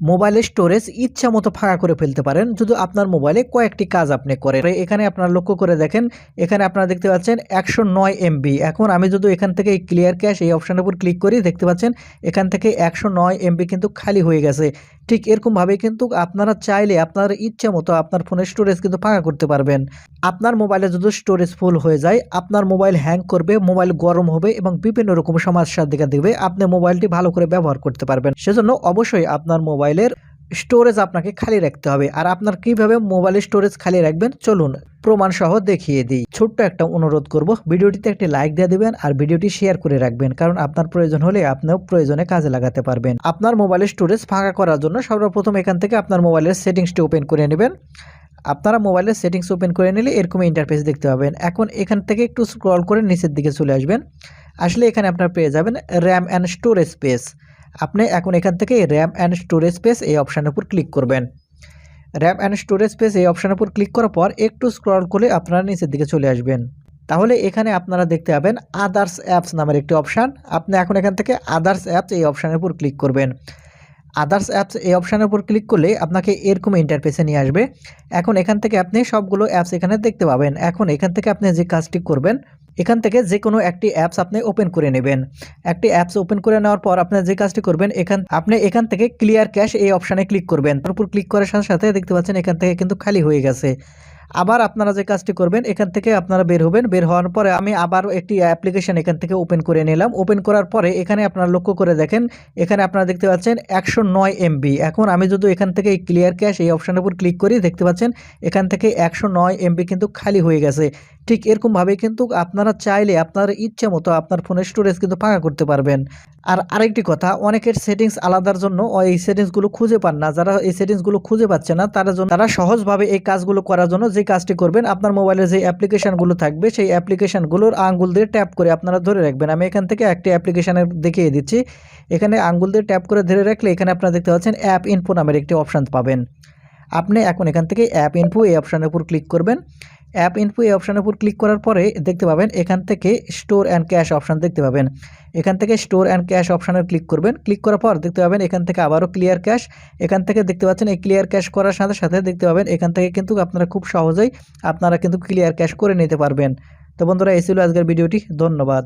মোবাইলের স্টোরেজ ইচ্ছা মতো ফাঁকা করে ফেলতে পারেন। যদি আপনার মোবাইলে কয়েকটি কাজ আপনি করেন। এখানে আপনার লক্ষ্য করে দেখেন, এখানে আপনারা দেখতে পাচ্ছেন একশো নয় এমবি এখন আমি যদি এখান থেকে ক্লিয়ার ক্যাশ এই অপশানের উপর ক্লিক করি, দেখতে পাচ্ছেন এখান থেকে একশো নয় এমবি কিন্তু খালি হয়ে গেছে। ঠিক এরকমভাবে কিন্তু আপনারা চাইলে আপনার ইচ্ছা মতো আপনার ফোনের স্টোরেজ কিন্তু ফাঁকা করতে পারবেন। আপনার মোবাইলে যদি স্টোরেজ ফুল হয়ে যায়, আপনার মোবাইল হ্যাং করবে মোবাইল গরম হবে এবং বিভিন্ন রকম সমস্যার দিকে দেখবে। আপনি মোবাইলটি ভালো করে ব্যবহার করতে পারবেন। সেজন্য অবশ্যই আপনার মোবাইলের স্টোরেজ আপনাকে খালি রাখতে হবে। আর আপনার কীভাবে মোবাইলের স্টোরেজ খালি রাখবেন, চলুন প্রমাণ সহ দেখিয়ে দিই। ছোট্ট একটা অনুরোধ করব, ভিডিওটিতে একটি লাইক দিয়ে দিবেন আর ভিডিওটি শেয়ার করে রাখবেন, কারণ আপনার প্রয়োজন হলে আপনিও প্রয়োজনে কাজে লাগাতে পারবেন। আপনার মোবাইলের স্টোরেজ ফাঁকা করার জন্য সর্বপ্রথম এখান থেকে আপনার মোবাইলের সেটিংসটি ওপেন করে নেবেন। আপনারা মোবাইলের সেটিংস ওপেন করে নিলে এরকম ইন্টারফেস দেখতে পাবেন। এখন এখান থেকে একটু স্ক্রল করে নিচের দিকে চলে আসবেন। আসলে এখানে আপনার পেয়ে যাবেন র্যাম অ্যান্ড স্টোরেজ স্পেস আপনি এখন এখান থেকে র্যাম অ্যান্ড স্টোরেজ স্পেস এই অপশানের উপর ক্লিক করবেন। র্যাম অ্যান্ড স্টোরেজ স্পেস এই অপশানের উপর ক্লিক করার পর একটু স্ক্রল করে আপনারা নিচের দিকে চলে আসবেন। তাহলে এখানে আপনারা দেখতে পাবেন আদার্স অ্যাপস নামের একটি অপশান। আপনি এখন এখান থেকে আদার্স অ্যাপস এই অপশানের উপর ক্লিক করবেন। আদার্স অ্যাপস এই অপশানের উপর ক্লিক করলে আপনাকে এরকম ইন্টারফেসে নিয়ে আসবে। এখন এখান থেকে আপনি সবগুলো অ্যাপস এখানে দেখতে পাবেন। এখন এখান থেকে আপনি যে কাজটি করবেন এখান থেকে যে কোনো একটি অ্যাপস আপনি ওপেন করে নেবেন। একটি অ্যাপস ওপেন করে নেওয়ার পর আপনি যে কাজটি করবেন, এখান, আপনি এখান থেকে ক্লিয়ার ক্যাশ এই অপশানে ক্লিক করবেন। তার উপর ক্লিক করার সাথে সাথে দেখতে পাচ্ছেন এখান থেকে কিন্তু খালি হয়ে গেছে। আবার আপনারা যে কাজটি করবেন, এখান থেকে আপনারা বের হবেন। বের হওয়ার পরে আমি আবার একটি অ্যাপ্লিকেশন এখান থেকে ওপেন করে নিলাম। ওপেন করার পরে এখানে আপনারা লক্ষ্য করে দেখেন, এখানে আপনারা দেখতে পাচ্ছেন একশো নয় এমবি। এখন আমি যদি এখান থেকে এই ক্লিয়ার ক্যাশ এই অপশানের উপর ক্লিক করি, দেখতে পাচ্ছেন এখান থেকে একশো নয় এমবি কিন্তু খালি হয়ে গেছে। ঠিক এরকমভাবে কিন্তু আপনারা চাইলে আপনার ইচ্ছে মতো আপনার ফোনের স্টোরেজ কিন্তু ফাঁকা করতে পারবেন। আর আরেকটি কথা, অনেকের সেটিংস আলাদার জন্য এই সেটিংসগুলো খুঁজে পান না। যারা এই সেটিংসগুলো খুঁজে পাচ্ছে না, তারা জন্য তারা সহজভাবে এই কাজগুলো করার জন্য যে কাজটি করবেন, আপনার মোবাইলে যে অ্যাপ্লিকেশনগুলো থাকবে, সেই অ্যাপ্লিকেশনগুলোর আঙ্গুল দিয়ে ট্যাপ করে আপনারা ধরে রাখবেন। আমি এখান থেকে একটি অ্যাপ্লিকেশনের দেখিয়ে দিচ্ছি। এখানে আঙ্গুল দিয়ে ট্যাপ করে ধরে রাখলে এখানে আপনারা দেখতে পাচ্ছেন অ্যাপ ইনফো নামের একটি অপশান পাবেন। আপনি এখন এখান থেকে অ্যাপ ইনফো এই অপশানের উপর ক্লিক করবেন। অ্যাপ ইনফো এই অপশানের উপর ক্লিক করার পরে দেখতে পাবেন, এখান থেকে স্টোর অ্যান্ড ক্যাশ অপশান দেখতে পাবেন। এখান থেকে স্টোর অ্যান্ড ক্যাশ অপশানে ক্লিক করবেন। ক্লিক করার পর দেখতে পাবেন, এখান থেকে আবারও ক্লিয়ার ক্যাশ এখান থেকে দেখতে পাচ্ছেন, এই ক্লিয়ার ক্যাশ করার সাথে সাথে দেখতে পাবেন, এখান থেকে কিন্তু আপনারা খুব সহজেই আপনারা কিন্তু ক্লিয়ার ক্যাশ করে নিতে পারবেন। তো বন্ধুরা, এই ছিল আজকের ভিডিওটি। ধন্যবাদ।